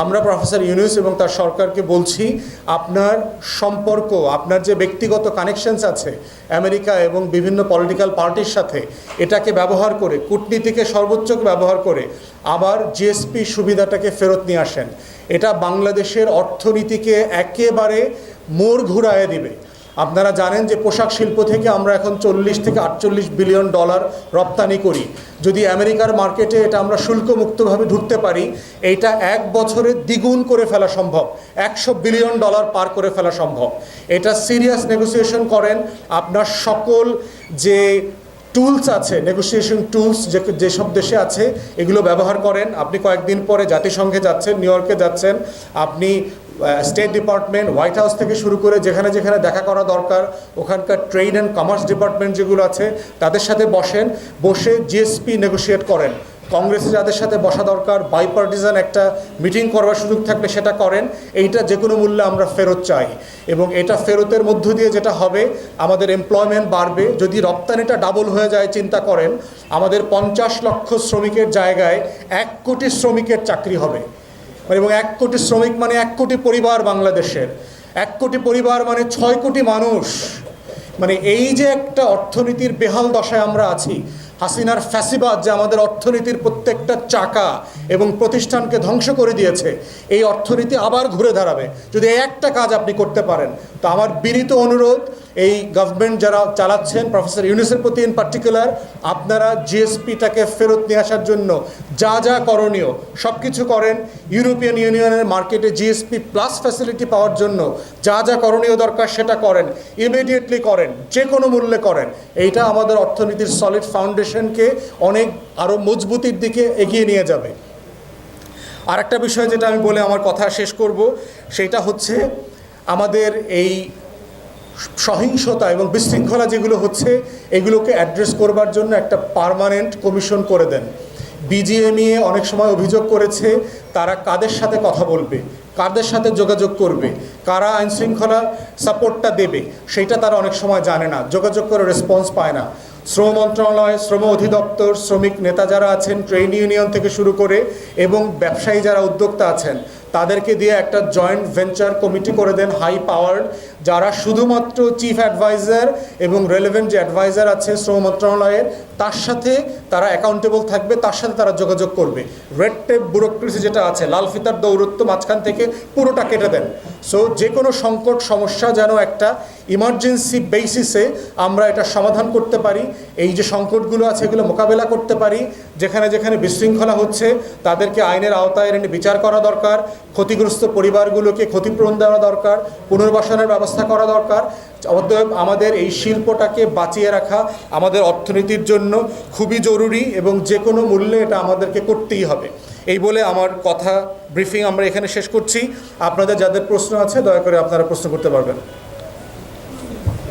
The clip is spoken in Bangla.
আমরা প্রফেসর ইউনুস এবং তার সরকারকে বলছি, আপনার সম্পর্ক, আপনার যে ব্যক্তিগত কানেকশনস আছে আমেরিকা এবং বিভিন্ন পলিটিক্যাল পার্টির সাথে, এটাকে ব্যবহার করে, কূটনীতিকে সর্বোচ্চ ব্যবহার করে আবার জিএসপি সুবিধাটাকে ফেরত নিয়ে আসেন। এটা বাংলাদেশের অর্থনীতিকে একেবারে মোড় ঘুরায় দিবে। আপনারা জানেন যে পোশাক শিল্প থেকে আমরা এখন চল্লিশ থেকে আটচল্লিশ বিলিয়ন ডলার রপ্তানি করি। যদি আমেরিকার মার্কেটে এটা আমরা শুল্কমুক্তভাবে ঢুকতে পারি এইটা এক বছরে দ্বিগুণ করে ফেলা সম্ভব। একশো বিলিয়ন ডলার পার করে ফেলা সম্ভব। এটা সিরিয়াস নেগোসিয়েশন করেন। আপনার সকল যে টুলস আছে, নেগোসিয়েশন টুলস যে, যেসব দেশে আছে, এগুলো ব্যবহার করেন। আপনি কয়েকদিন পরে জাতিসংঘে যাচ্ছেন, নিউ ইয়র্কে যাচ্ছেন। আপনি স্টেট ডিপার্টমেন্ট হোয়াইট হাউস থেকে শুরু করে যেখানে যেখানে দেখা করা দরকার, ওখানকার ট্রেড অ্যান্ড কমার্স ডিপার্টমেন্ট যেগুলো আছে, তাদের সাথে বসেন, বসে জিএসপি নেগোশিয়েট করেন। কংগ্রেসে যাদের সাথে বসা দরকার বাইপার্টিজান একটা মিটিং করবার সুযোগ থাকলে সেটা করেন। এইটা যে কোনো মূল্যে আমরা ফেরত চাই। এবং এটা ফেরতের মধ্য দিয়ে যেটা হবে, আমাদের এমপ্লয়মেন্ট বাড়বে। যদি রপ্তানিটা ডাবল হয়ে যায়, চিন্তা করেন, আমাদের পঞ্চাশ লক্ষ শ্রমিকের জায়গায় এক কোটি শ্রমিকের চাকরি হবে। এবং এক কোটি শ্রমিক মানে এক কোটি পরিবার বাংলাদেশের। এক কোটি পরিবার মানে ছয় কোটি মানুষ। মানে এই যে একটা অর্থনীতির বেহাল দশায় আমরা আছি, হাসিনার ফ্যাসিবাদ যে আমাদের অর্থনীতির প্রত্যেকটা চাকা এবং প্রতিষ্ঠানকে ধ্বংস করে দিয়েছে, এই অর্থনীতি আবার ঘুরে দাঁড়াবে। যদি একটা কাজ আপনি করতে পারেন, তো আমার বিনীত অনুরোধ, এই গভর্নমেন্ট যারা চালাচ্ছেন প্রফেসর ইউনিসের প্রতি ইন পার্টিকুলার আপনারা জিএসপিটাকে ফেরত নিয়ে আসার জন্য যা যা করণীয় সব কিছু করেন। ইউরোপিয়ান ইউনিয়নের মার্কেটে জিএসপি প্লাস ফ্যাসিলিটি পাওয়ার জন্য যা যা করণীয় দরকার সেটা করেন ইমিডিয়েটলি করেন যে কোনো মূল্যে করেন। এইটা আমাদের অর্থনীতির সলিড ফাউন্ডেশনকে অনেক আরও মজবুতির দিকে এগিয়ে নিয়ে যাবে। আর একটা বিষয় যেটা আমি বলে আমার কথা শেষ করব, সেটা হচ্ছে আমাদের এই সহিংসতা এবং বিশৃঙ্খলা যেগুলো হচ্ছে, এগুলোকে অ্যাড্রেস করবার জন্য একটা পার্মানেন্ট কমিশন করে দেন। বিজিএমইএ অনেক সময় অভিযোগ করেছে তারা কাদের সাথে কথা বলবে, কাদের সাথে যোগাযোগ করবে, কারা আইনশৃঙ্খলা সাপোর্টটা দেবে সেইটা তারা অনেক সময় জানে না, যোগাযোগ করে রেসপন্স পায় না। শ্রম মন্ত্রণালয়, শ্রম অধিদপ্তর, শ্রমিক নেতা যারা আছেন ট্রেড ইউনিয়ন থেকে শুরু করে এবং ব্যবসায়ী যারা উদ্যোক্তা আছেন, তাদেরকে দিয়ে একটা জয়েন্ট ভেঞ্চার কমিটি করে দেন হাই পাওয়ার্ড যারা শুধুমাত্র চিফ অ্যাডভাইজার এবং রেলেভেন্ট যে অ্যাডভাইজার আছে শ্রম মন্ত্রণালয়ের, তার সাথে তারা অ্যাকাউন্টেবল থাকবে, তার সাথে তারা যোগাযোগ করবে। রেড টেপ ব্যুরোক্রেসি যেটা আছে, লাল ফিতার দৌরত্ব মাঝখান থেকে পুরোটা কেটে দেন। সো যে কোনো সংকট, সমস্যা যেন একটা ইমার্জেন্সি বেসিসে আমরা এটা সমাধান করতে পারি। এই যে সংকটগুলো আছে, এগুলো মোকাবেলা করতে পারি। যেখানে যেখানে বিশৃঙ্খলা হচ্ছে, তাদেরকে আইনের আওতায় এনে বিচার করা দরকার। ক্ষতিগ্রস্ত পরিবারগুলোকে ক্ষতিপূরণ দেওয়া দরকার। পুনর্বাসনের ব্যবস্থা করা দরকার। অতএব আমাদের এই শিল্পটাকে বাঁচিয়ে রাখা আমাদের অর্থনীতির জন্য খুবই জরুরি এবং যে কোনো মূল্যে এটা আমাদেরকে করতেই হবে। এই বলে আমার কথা ব্রিফিং আমরা এখানে শেষ করছি। আপনাদের যাদের প্রশ্ন আছে, দয়া করে আপনারা প্রশ্ন করতে পারবেন।